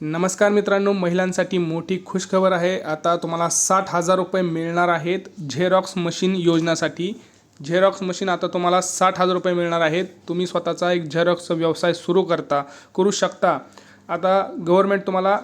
नमस्कार मित्रांनो महिलांसाठी मोठी खुशखबर आहे. आता तुम्हाला साठ हजार रुपये मिळणार आहेत झेरॉक्स मशीन योजनासाठी. झेरॉक्स मशीन आता तुम्हाला साठ हजार रुपये मिळणार आहेत. तुम्ही स्वतःचा एक झेरॉक्स व्यवसाय सुरू करता करू शकता. आता गव्हर्मेंट तुम्हाला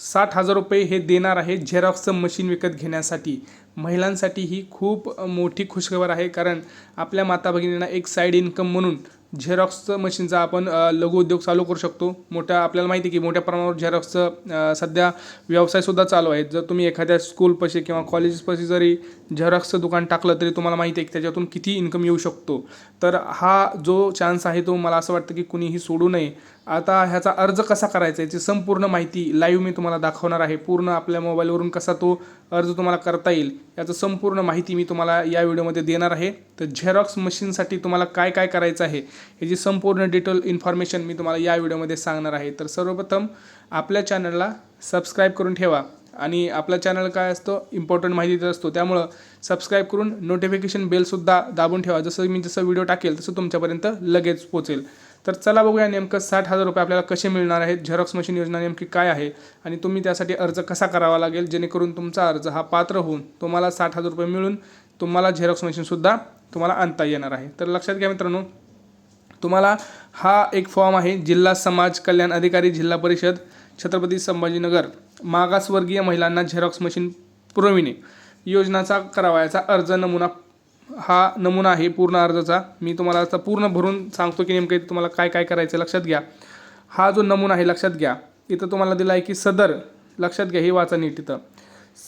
साठ हजार रुपये हे देणार आहे झेरॉक्सचं मशीन विकत घेण्यासाठी. महिलांसाठी ही खूप मोठी खुशखबर आहे कारण आपल्या माता भगिनींना एक साईड इन्कम म्हणून झेरॉक्सचं मशीनचा आपण लघु उद्योग चालू करू शकतो. मोठ्या आपल्याला माहिती आहे की मोठ्या प्रमाणावर झेरॉक्सचं सध्या व्यवसायसुद्धा चालू आहे जर तुम्ही एखाद्या स्कूलपाशी किंवा कॉलेजपाशी जरी झेरॉक्सचं दुकान टाकलं तरी तुम्हाला माहिती आहे की त्याच्यातून किती इन्कम येऊ शकतो. तर हा जो चान्स आहे तो मला असं वाटतं की कुणीही सोडू नये. आता ह्याचा अर्ज कसा करायचा याची संपूर्ण माहिती लाईव्ह मी तुम्हाला दाखवणार आहे. पूर्ण आपल्या मोबाईलवरून कसा तो अर्ज तुम्हाला करता येईल याचं संपूर्ण माहिती मी तुम्हाला या व्हिडिओमध्ये देणार आहे. तर झेरॉक्स मशीनसाठी तुम्हाला काय काय करायचं आहे याची संपूर्ण डिटेल इन्फॉर्मेशन मी तुम्हाला या व्हिडिओमध्ये सांगणार आहे. तर सर्वप्रथम आपल्या चॅनलला सबस्क्राईब करून ठेवा आणि आपला चॅनल काय असतो इम्पॉर्टंट माहिती देत असतो. त्यामुळं सबस्क्राईब करून नोटिफिकेशन बेलसुद्धा दाबून ठेवा. जसं मी जसं व्हिडिओ टाकेल तसं तुमच्यापर्यंत लगेच पोचेल तर चला बघूया नेमकं साठ हजार रुपये आपल्याला कसे मिळणार आहेत झेरॉक्स मशीन योजना नेमकी काय आहे आणि तुम्ही त्यासाठी अर्ज कसा करावा लागेल जेणेकरून तुमचा अर्ज हा पात्र होऊन तुम्हाला साठ हजार रुपये मिळून तुम्हाला झेरॉक्स मशीनसुद्धा तुम्हाला आणता येणार आहे. तर लक्षात घ्या मित्रांनो तुम्हाला हा एक फॉर्म आहे जिल्हा समाज कल्याण अधिकारी जिल्हा परिषद छत्रपती संभाजीनगर मागासवर्गीय महिलांना झेरॉक्स मशीन पुरविणे. योजनाचा करावयाचा अर्ज नमुना हा नमुना आहे पूर्ण अर्जाचा. मी तुम्हाला आता पूर्ण भरून सांगतो की नेमकं तुम्हाला काय काय करायचं लक्षात घ्या. हा जो नमुना आहे लक्षात घ्या. इथं तुम्हाला दिला आहे की सदर लक्षात घ्या हे वाचा नीट इथं.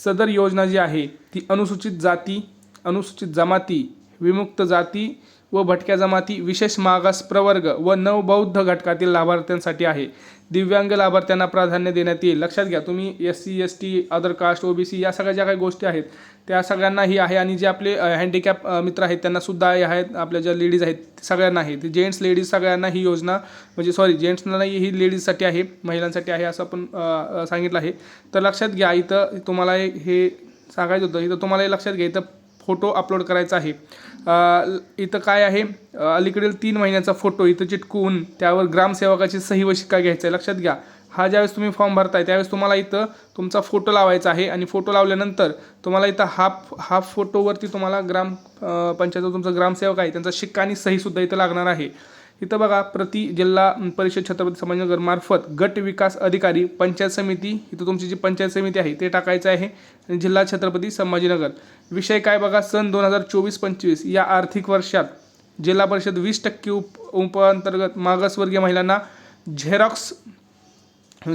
सदर योजना जी आहे ती अनुसूचित जाती अनुसूचित जमाती विमुक्त जाती व भटक्या जमाती विशेष मागास प्रवर्ग व नवबौद्ध घटकातील लाभार्थ्यांसाठी आहे. दिव्यांग लाभार्थ्यांना प्राधान्य देण्यात येईल. लक्षात घ्या तुम्ही S C S T other caste O B C या सगळ्या ज्या काही गोष्टी आहेत त्या सगळ्यांनाही आहे आणि जे आपले हँडिकॅप मित्र आहेत त्यांना सुद्धा आहेत. आपल्या ज्या लेडीज आहेत सगळ्यांना आहे. ते जेंट्स लेडीज सगळ्यांना ही योजना म्हणजे सॉरी जेंट्सना नाही ही लेडीजसाठी आहे महिलांसाठी आहे असं आपण सांगितलं आहे. तर लक्षात घ्या इथं तुम्हाला हे सांगायचं होतं इथं तुम्हाला हे लक्षात घ्या इथं फोटो अपलोड करायचा आहे. इथं काय आहे? अलीकडील तीन महिन्याचा फोटो इथं चिटकून त्यावर ग्रामसेवकाची सही व शिक्का घ्यायचा आहे. लक्षात घ्या. हा ज्यावेळेस तुम्ही फॉर्म भरताय त्यावेळेस तुम्हाला इथं तुमचा फोटो लावायचा आहे आणि फोटो लावल्यानंतर तुम्हाला इथं हाफ हाफ फोटोवरती तुम्हाला ग्राम पंचायत तुमचा ग्रामसेवक आहे त्यांचा शिक्का आणि सहीसुद्धा इथं लागणार आहे. इथं बघा प्रति जिल्हा परिषद छत्रपती संभाजीनगर मार्फत गट विकास अधिकारी पंचायत समिती इथं तुमची जी पंचायत समिती आहे ते टाकायचं आहे जिल्हा छत्रपती संभाजीनगर. विषय काय बघा सन दोन हजार चोवीस पंचवीस या आर्थिक वर्षात जिल्हा परिषद वीस टक्के उप उपअंतर्गत मागासवर्गीय महिलांना झेरॉक्स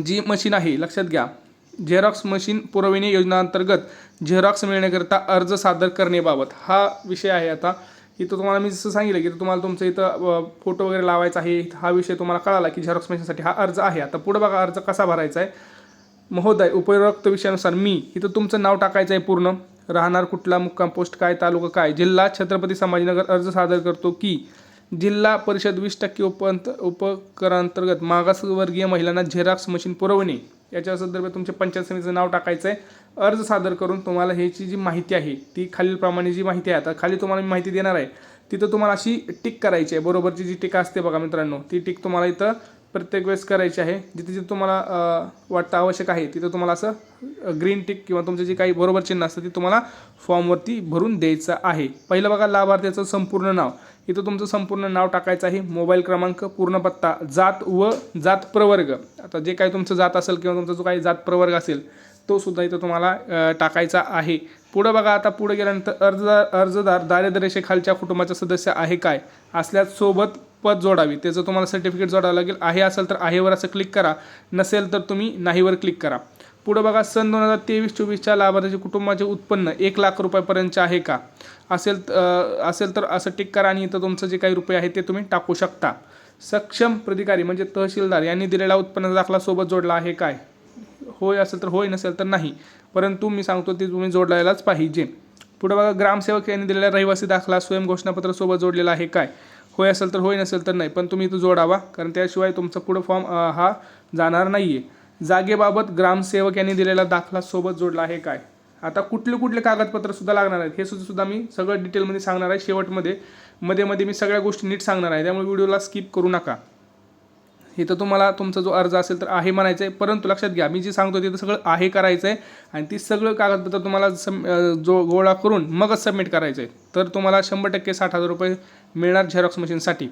जी मशीन आहे लक्षात घ्या. झेरॉक्स मशीन पुरविणे योजनांतर्गत झेरॉक्स मिळण्याकरिता अर्ज सादर करण्याबाबत. हा विषय आहे आता. इथं तुम्हाला मी जसं सांगितलं की तुम्हाला तुमचं इथं फोटो वगैरे लावायचा आहे. हा विषय तुम्हाला कळाला की झेरॉक्स मशीनसाठी हा अर्ज आहे. आता पुढं बघा अर्ज कसा भरायचा आहे. महोदय उपयुक्त विषयानुसार मी इथं तुमचं नाव टाकायचं आहे पूर्ण. राहणार कुठला मुक्काम पोस्ट काय तालुका काय? जिल्हा छत्रपती संभाजीनगर अर्ज सादर करतो की जिल्हा परिषद वीस टक्के उपंत उपकरांतर्गत मागासवर्गीय महिलांना झेरॉक्स मशीन पुरवणे. याच्या संदर्भात तुमच्या पंचायत समितीचं नाव टाकायचं आहे अर्ज सादर करून तुम्हाला ह्याची जी माहिती आहे ती खालीलप्रमाणे जी माहिती आहे आता खाली तुम्हाला मी माहिती देणार आहे तिथं तुम्हाला अशी टिक करायची आहे. बरोबरची जी टिक असते बघा मित्रांनो ती टिक तुम्हाला इथं प्रत्येक वेळेस करायची आहे. जिथे जिथे तुम्हाला वाटतं आवश्यक आहे तिथं तुम्हाला असं ग्रीन टिक किंवा तुमचं जे काही बरोबर चिन्ह असतं ते तुम्हाला फॉर्मवरती भरून द्यायचं आहे. पहिलं बघा लाभार्थ्याचं संपूर्ण नाव. इथं तुमचं संपूर्ण नाव टाकायचं आहे. मोबाईल क्रमांक पूर्ण पत्ता जात व जात प्रवर्ग. आता जे काही तुमचं जात असेल किंवा तुमचा जो काही जात प्रवर्ग असेल तो सुद्धा इथं तुम्हाला टाकायचा आहे. पुढं बघा आता पुढे गेल्यानंतर अर्जदार अर्जदार दारिद्र्यरेषेखालच्या कुटुंबाचा सदस्य आहे काय? असल्यास सोबत पद जोडावी. त्याचं तुम्हाला सर्टिफिकेट जोडावं लागेल. आहे असेल तर आहेवर असं क्लिक करा. नसेल तर तुम्ही नाहीवर क्लिक करा. पुढं बघा सन दोन हजार तेवीस चोवीसच्या लाभार्थ्याचे कुटुंबाचे उत्पन्न एक लाख रुपयापर्यंतचे आहे का? असेल असेल तर असं टिक करा आणि इथं तुमचं जे काही रुपये आहे ते तुम्ही टाकू शकता. सक्षम प्रतिकारी म्हणजे तहसीलदार यांनी दिलेला उत्पन्नाचा दाखला सोबत जोडला आहे काय? होय असेल तर होय नसेल तर नाही. परंतु मी सांगतो ते तुम्ही जोडलायलाच पाहिजे. पुढे बघा ग्रामसेवक यांनी दिलेला रहिवासी दाखला स्वयं घोषणापत्र सोबत जोडलेला आहे काय? होय असेल तर होय नसेल तर नाही. पण तुम्ही इथं जोडावा कारण त्याशिवाय तुमचा पुढं फॉर्म हा जाणार नाही आहे जागेबाबत ग्रामसेवक यांनी दिलेला दाखला सोबत जोडला आहे काय? आता कुठले कुठले कागदपत्र सुद्धा लागणार आहेत? हे सुद्धा सुद्धा मी सगळं डिटेलमध्ये सांगणार आहे. शेवटमध्ये मध्ये मध्ये मी सगळ्या गोष्टी नीट सांगणार आहे. त्यामुळे व्हिडिओला स्किप करू नका. इथं तुम्हाला तुमचा जो अर्ज असेल तर आहे म्हणायचं आहे परंतु लक्षात घ्या मी जे सांगतो तिथं सगळं आहे करायचं आहे आणि ती सगळं कागदपत्र तुम्हाला सम जो गोळा करून मगच सबमिट करायचं आहे तर तुम्हाला शंभर टक्के साठ हजार रुपये मिळणार झेरॉक्स मशीनसाठी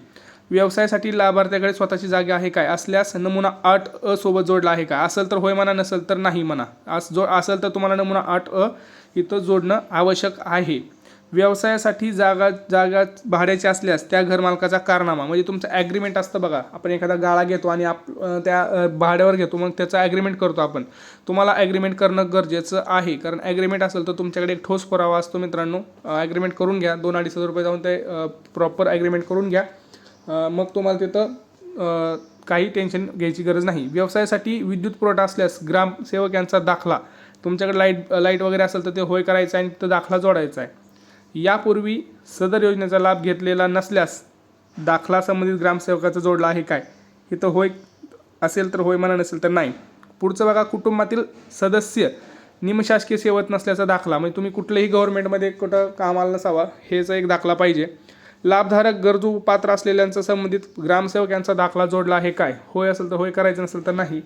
व्यवसायासाठी लाभार्थ्याकडे स्वतःची जागा आहे काय? असल्यास नमुना आठ अ सोबत जोडला आहे का असेल तर होय म्हणा नसेल तर नाही म्हणा. अस जो असेल तर तुम्हाला नमुना आठ अ इथं जोडणं आवश्यक आहे. व्यवसायासाठी जागा जागा भाड्याची असल्यास त्या घरमालकाचा कारनामा म्हणजे तुमचं ॲग्रीमेंट असतं बघा. आपण एखादा गाळा घेतो आणि आप त्या भाड्यावर घेतो मग त्याचं ॲग्रीमेंट करतो आपण. तुम्हाला ॲग्रीमेंट करणं गरजेचं आहे कारण ॲग्रीमेंट असेल तर तुमच्याकडे एक ठोस पुरावा असतो मित्रांनो. ॲग्रीमेंट करून घ्या. दोन अडीच हजार रुपये जाऊन ते प्रॉपर ॲग्रीमेंट करून घ्या. मग तुम्हाला तिथं काही टेन्शन घ्यायची गरज नाही. व्यवसायासाठी विद्युत पुरवठा असल्यास ग्रामसेवक यांचा दाखला तुमच्याकडे लाइट लाइट वगैरे असेल तर ते होय करायचं आहे आणि तिथं दाखला जोडायचा आहे. यापूर्वी सदर योजनेचा लाभ घेतलेला नसल्यास दाखला संबंधित ग्रामसेवकाचा जोडला आहे काय? इथं होय असेल तर होय म्हणा नसेल तर नाही. पुढचं बघा कुटुंबातील सदस्य निमशासकीय सेवत नसल्याचा दाखला. म्हणजे तुम्ही कुठल्याही गव्हर्नमेंटमध्ये कुठं कामाला नसावा हेचा एक दाखला पाहिजे. लाभधारक गरजू पात्र असलेल्यांचा संबंधित ग्रामसेवक यांचा दाखला जोडला आहे काय? होय असेल तर होय करायचं नसेल तर नाही.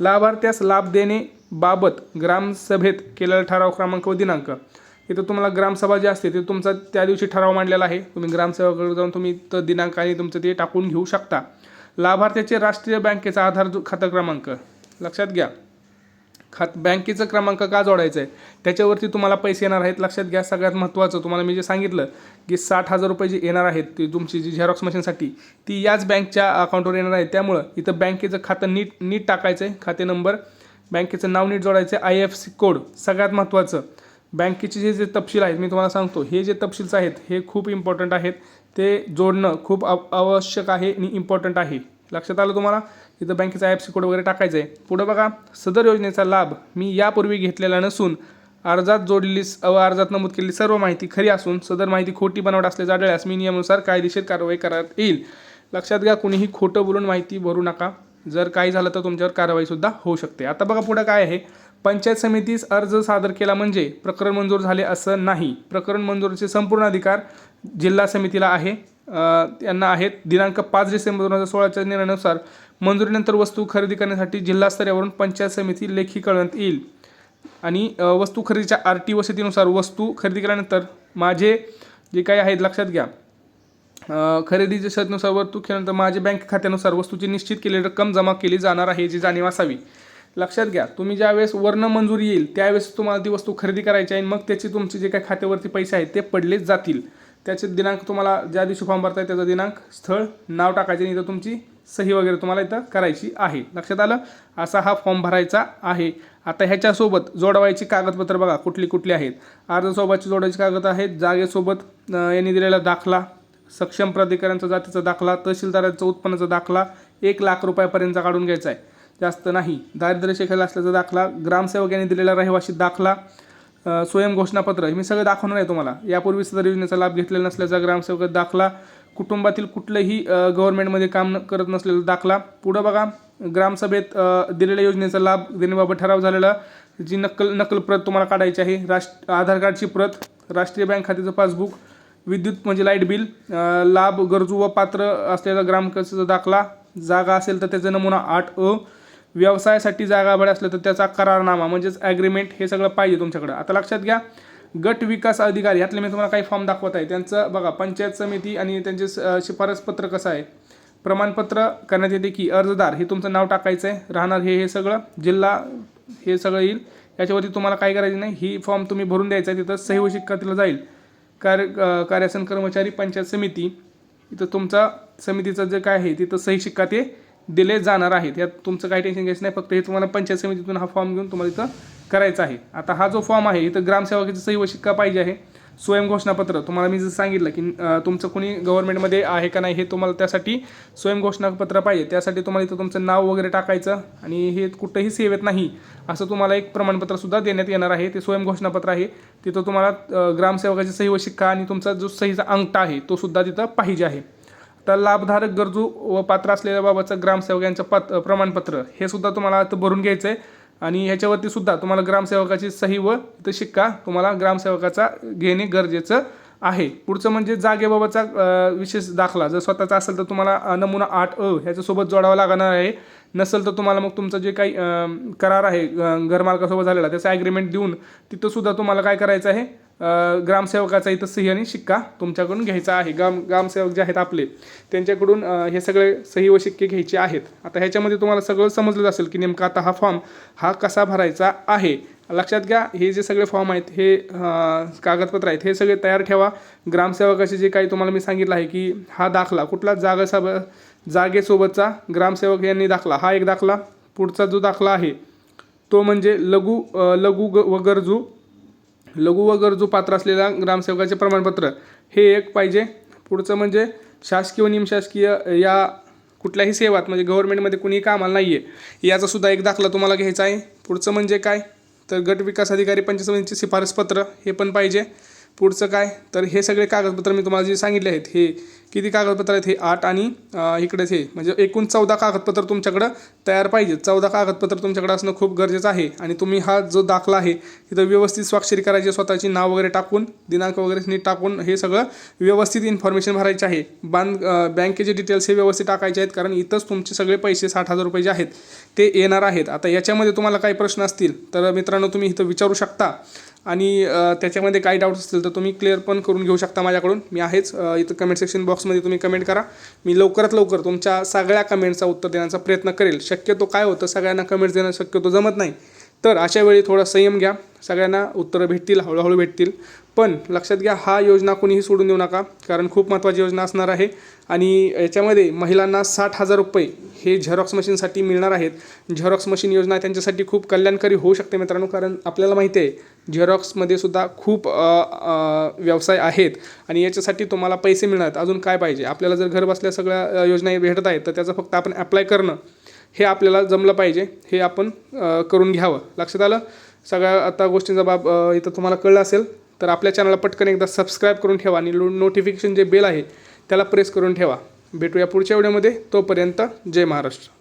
लाभार्थ्यास लाभ देणे बाबत ग्रामसभेत केलेला ठराव क्रमांक व दिनांक. इथं तुम्हाला ग्रामसभा जी असते ते तुमचा त्या दिवशी ठराव मांडलेला आहे. तुम्ही ग्रामसेवकाकडे जाऊन तुम्ही तर दिनांक आणि तुमचं ते टाकून घेऊ शकता. लाभार्थ्याचे राष्ट्रीय बँकेचा आधार खातं क्रमांक. लक्षात घ्या. खात बँकेचं क्रमांक का जोडायचा आहे त्याच्यावरती तुम्हाला पैसे येणार आहेत. लक्षात घ्या सगळ्यात महत्त्वाचं तुम्हाला मी जे सांगितलं की साठ हजार रुपये जे येणार आहेत ती तुमची जी झेरॉक्स मशीनसाठी ती याच बँकच्या अकाउंटवर येणार आहे. त्यामुळं इथं बँकेचं खातं नीट नीट टाकायचं आहे खाते नंबर बँकेचं नाव नीट जोडायचं आहे आय एफ सी कोड सगळ्यात महत्त्वाचं. बँकेचे जे जे तपशील आहेत मी तुम्हाला सांगतो हे जे तपशील्स आहेत हे खूप इम्पॉर्टंट आहेत. ते जोडणं खूप आवश्यक आहे आणि इम्पॉर्टंट आहे. लक्षात आलं तुम्हाला? इथं बँकेचा आय सी कोड वगैरे टाकायचं आहे पुढं बघा सदर योजनेचा लाभ मी यापूर्वी घेतलेला नसून अर्जात जोडलेली स- व अर्जात नमूद केलेली सर्व माहिती खरी असून सदर माहिती खोटी बनावट असल्यास आढळल्यास मी नियमानुसार कायदेशीर कारवाई करण्यात येईल. लक्षात घ्या कुणीही खोटं बोलून माहिती भरू नका. जर काही झालं तर तुमच्यावर कारवाईसुद्धा होऊ शकते. आता बघा पुढं काय आहे. पंचायत समितीस अर्ज सादर केला म्हणजे प्रकरण मंजूर झाले असं नाही. प्रकरण मंजुरीचे संपूर्ण अधिकार जिल्हा समितीला आहे. यांना त्यांना आहेत. दिनांक पाच डिसेंबर दोन हजार सोळाच्या निर्णयानुसार मंजुरीनंतर वस्तू खरेदी करण्यासाठी जिल्हा स्तरावरून पंचायत समिती लेखी कळवण्यात येईल. आणि वस्तू खरेदीच्या आर टी वसतीनुसार वस्तू खरेदी केल्यानंतर माझे जे काही आहेत लक्षात घ्या. अ, खरेदीच्या शर्तनुसार वस्तू केल्यानंतर माझ्या बँक खात्यानुसार वस्तूची निश्चित केलेली रक्कम जमा केली जाणार आहे याची जाणीव असावी. लक्षात घ्या तुम्ही ज्यावेळेस वर्ण मंजुरी येईल त्यावेळेस तुम्हाला ती वस्तू खरेदी करायची आहे आणि मग त्याचे तुमचे जे काही खात्यावरती पैसे आहेत ते पडले जातील. त्याचे दिनांक तुम्हाला ज्या दिवशी फॉर्म भरताय त्याचा दिनांक स्थळ नाव टाकायचे आणि इथं तुमची सही वगैरे तुम्हाला इथं करायची आहे. लक्षात आलं? असा हा फॉर्म भरायचा आहे. आता ह्याच्यासोबत जोडवायची कागदपत्र बघा कुठली कुठली आहेत. अर्जासोबतची जोडायची कागद आहेत जागेसोबत यांनी दिलेला दाखला सक्षम प्राधिकाऱ्यांचा जातीचा दाखला तहसीलदाराचा उत्पन्नाचा दाखला एक लाख रुपयापर्यंतचा काढून घ्यायचा आहे. जास्त नाही. दारिद्र्य शेखाला असल्याचा दाखला ग्रामसेवक यांनी दिलेला रहिवासी दाखला स्वयं घोषणापत्र हे मी सगळं दाखवणार आहे तुम्हाला. यापूर्वी सदर योजनेचा लाभ घेतलेला नसल्याचा ग्रामसेवक दाखला कुटुंबातील कुठलंही गव्हर्नमेंटमध्ये काम न- करत नसलेला दाखला. पुढं बघा ग्रामसभेत दिलेल्या योजनेचा लाभ देण्याबाबत ठराव झालेला जी नक्कल नक्कल प्रत तुम्हाला काढायची आहे राष्ट्र आधार कार्डची प्रत राष्ट्रीय बँक खात्याचं पासबुक विद्युत म्हणजे लाइट बिल लाभ गरजू व पात्र असलेला ग्रामकचा दाखला जागा असेल तर त्याचा नमुना आठ अ व्यवसायासाठी जागा भाडे असलं तर त्याचा करारनामा म्हणजेच ॲग्रीमेंट हे सगळं पाहिजे तुमच्याकडं. आता लक्षात घ्या गट विकास अधिकारी यातले मी तुम्हाला काही फॉर्म दाखवत आहे. त्यांचं बघा पंचायत समिती आणि त्यांचे स- शिफारस पत्र कसं आहे? प्रमाणपत्र करण्यात येते की अर्जदार हे तुमचं नाव टाकायचं आहे राहणार हे हे सगळं जिल्हा हे सगळं येईल. याच्यावरती तुम्हाला काय करायचं नाही. ही फॉर्म तुम्ही भरून द्यायचा आहे तिथं सही व शिक्का जाईल. कार्य कार्यासन कर्मचारी पंचायत समिती इथं तुमचा समितीचं जे काय आहे तिथं सही शिक्का ते दिले जाणार आहेत. यात तुमचं काही टेन्शन घ्यायचं नाही. फक्त हे तुम्हाला पंचायत समितीतून हा फॉर्म घेऊन तुम्हाला इथं करायचा आहे. आता हा जो फॉर्म आहे इथं ग्रामसेवकाची सही व शिक्का पाहिजे आहे? स्वयं घोषणापत्र. तुम्हाला मी जसं सांगितलं की तुमचं कोणी गव्हर्नमेंटमध्ये आहे का नाही हे तुम्हाला त्यासाठी स्वयं घोषणापत्र पाहिजे. त्यासाठी तुम्हाला इथं तुमचं नाव वगैरे टाकायचं आणि हे कुठंही सेवेत नाही असं तुम्हाला एक प्रमाणपत्रसुद्धा देण्यात येणार आहे. ते स्वयं घोषणापत्र आहे. तिथं तुम्हाला ग्रामसेवकाची सही व शिक्का आणि तुमचा जो सहीचा अंगठा आहे तो सुद्धा तिथं पाहिजे आहे. तर लाभधारक गरजू व पात्र असलेल्या बाबतचं ग्रामसेवकांचं पत प्रमाणपत्र हे सुद्धा तुम्हाला आता भरून घ्यायचं आहे आणि ह्याच्यावरती सुद्धा तुम्हाला ग्रामसेवकाची सही व इथं शिक्का तुम्हाला ग्रामसेवकाचा घेणे गरजेचं आहे. पुढचं म्हणजे जागेबाबतचा विशेष दाखला. जर स्वतःचा असेल तर तुम्हाला नमुना आठ अ ह्याच्यासोबत जोडावा लागणार आहे. नसेल तर तुम्हाला मग तुमचं जे काही करार आहे घरमालकासोबत झालेला त्याचा ॲग्रीमेंट देऊन तिथंसुद्धा तुम्हाला काय करायचं आहे? ग्रामसेवकाचा इथं सही आणि शिक्का तुमच्याकडून घ्यायचा आहे. ग्राम ग्रामसेवक जे आहेत आपले त्यांच्याकडून हे सगळे सही व शिक्के घ्यायचे आहेत. आता ह्याच्यामध्ये तुम्हाला सगळं समजलं असेल की नेमका आता हा फॉर्म हा कसा भरायचा आहे. लक्षात घ्या हे जे सगळे फॉर्म आहेत हे कागदपत्र आहेत हे सगळे तयार ठेवा. ग्रामसेवकाचे जे काही तुम्हाला मी सांगितलं आहे की हा दाखला कुठला जागा सब जागेसोबतचा ग्रामसेवक यांनी दाखला हा एक दाखला. पुढचा जो दाखला आहे तो म्हणजे लघु लघु ग व गरजू लघु व गरजू पात्र असलेल्या ग्रामसेवकाचे प्रमाणपत्र. हे एक पाहिजे. पुढचं म्हणजे शासकीय व निमशासकीय या कुठल्याही सेवात म्हणजे गव्हर्नमेंटमध्ये कुणीही कामाला नाही आहे याचासुद्धा एक दाखला तुम्हाला घ्यायचा आहे. पुढचं म्हणजे काय? तर गट विकास अधिकारी पंचायत समितीचे शिफारसपत्र हे पण पाहिजे. पुढचं काय? तर हे सगळे कागदपत्र मी तुम्हाला जे सांगितले आहेत हे किती कागदपत्र आहेत हे? आठ आणि इकडेच हे म्हणजे एकूण चौदा कागदपत्र तुमच्याकडं तयार पाहिजे. चौदा कागदपत्र तुमच्याकडे असणं खूप गरजेचं आहे. आणि तुम्ही हा जो दाखला आहे तिथं व्यवस्थित स्वाक्षरी करायची स्वतःची नाव वगैरे टाकून दिनांक वगैरे नीट टाकून हे सगळं व्यवस्थित इन्फॉर्मेशन भरायचे आहे. बांध बँकेचे डिटेल्स हे व्यवस्थित टाकायचे आहेत कारण इथंच तुमचे सगळे पैसे साठ हजार रुपये जे आहेत ते येणार आहेत. आता याच्यामध्ये तुम्हाला काही प्रश्न असतील तर मित्रांनो तुम्ही इथं विचारू शकता. आणि त्याच्यामध्ये काही डाऊट्स असतील तर तुम्ही क्लिअर पण करून घेऊ शकता माझ्याकडून. मी आहेच इथं कमेंट सेक्शन बॉक्स बॉक्समध्ये तुम्ही कमेंट करा. मी लवकरात लवकर तुमच्या सगळ्या कमेंटचा उत्तर देण्याचा प्रयत्न करेल. शक्यतो काय होतं सगळ्यांना कमेंट्स देणं शक्यतो जमत नाही. तर अशा वेळी थोडा संयम घ्या. सगळ्यांना उत्तरं भेटतील हळूहळू भेटतील. पण लक्षात घ्या हा योजना कोणीही सोडून देऊ नका कारण खूप महत्त्वाची योजना असणार आहे. आणि याच्यामध्ये महिलांना साठ हजार रुपये हे झेरॉक्स मशीनसाठी मिळणार आहेत. झेरॉक्स मशीन योजना त्यांच्यासाठी खूप कल्याणकारी होऊ शकते मित्रांनो कारण आपल्याला माहिती आहे झेरॉक्समध्ये सुद्धा खूप व्यवसाय आहेत. आणि याच्यासाठी तुम्हाला पैसे मिळणार आहेत. अजून काय पाहिजे? आपल्याला जर घर बसल्या सगळ्या योजना भेटत आहेत तर त्याचं फक्त आपण अप्लाय करणं. हे आपल्याला जमलं पाहिजे हे आपण करून घ्यावं. लक्षात आलं? सगळ्या आता गोष्टींचा बाब इथं तुम्हाला कळलं असेल तर आपल्या चॅनलला पटकन एकदा सबस्क्राईब करून ठेवा आणि नोटिफिकेशन जे बेल आहे त्याला प्रेस करून ठेवा. भेटूया पुढच्या व्हिडिओमध्ये. तोपर्यंत जय महाराष्ट्र.